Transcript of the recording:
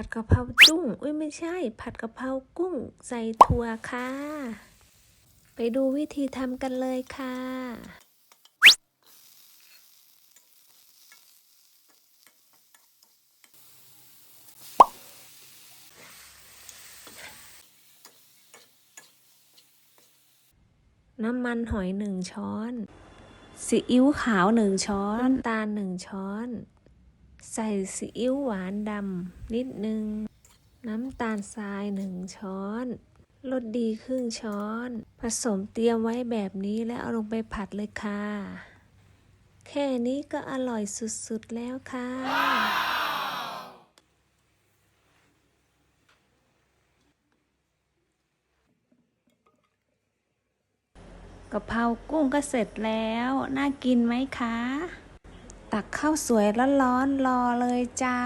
ผัดกะเพราจุ้ง อุ้ยไม่ใช่ ผัดกะเพรากุ้งใส่ถั่วค่ะ ไปดูวิธีทำกันเลยค่ะน้ำมันหอยหนึ่งช้อน ซีอิ๊วขาวหนึ่งช้อนน้ำตาลหนึ่งช้อน ใส่ซีอิ๊วหวานดำนิดนึง น้ำตาลทรายหนึ่งช้อนรสดีครึ่งช้อน ผสมเตรียมไว้แบบนี้แล้วเอาลงไปผัดเลยค่ะ แค่นี้ก็อร่อยสุดๆแล้วค่ะ กะเพรากุ้งก็เสร็จแล้ว น่ากินไหมคะ ตักข้าวสวยร้อนๆรอเลยจ้า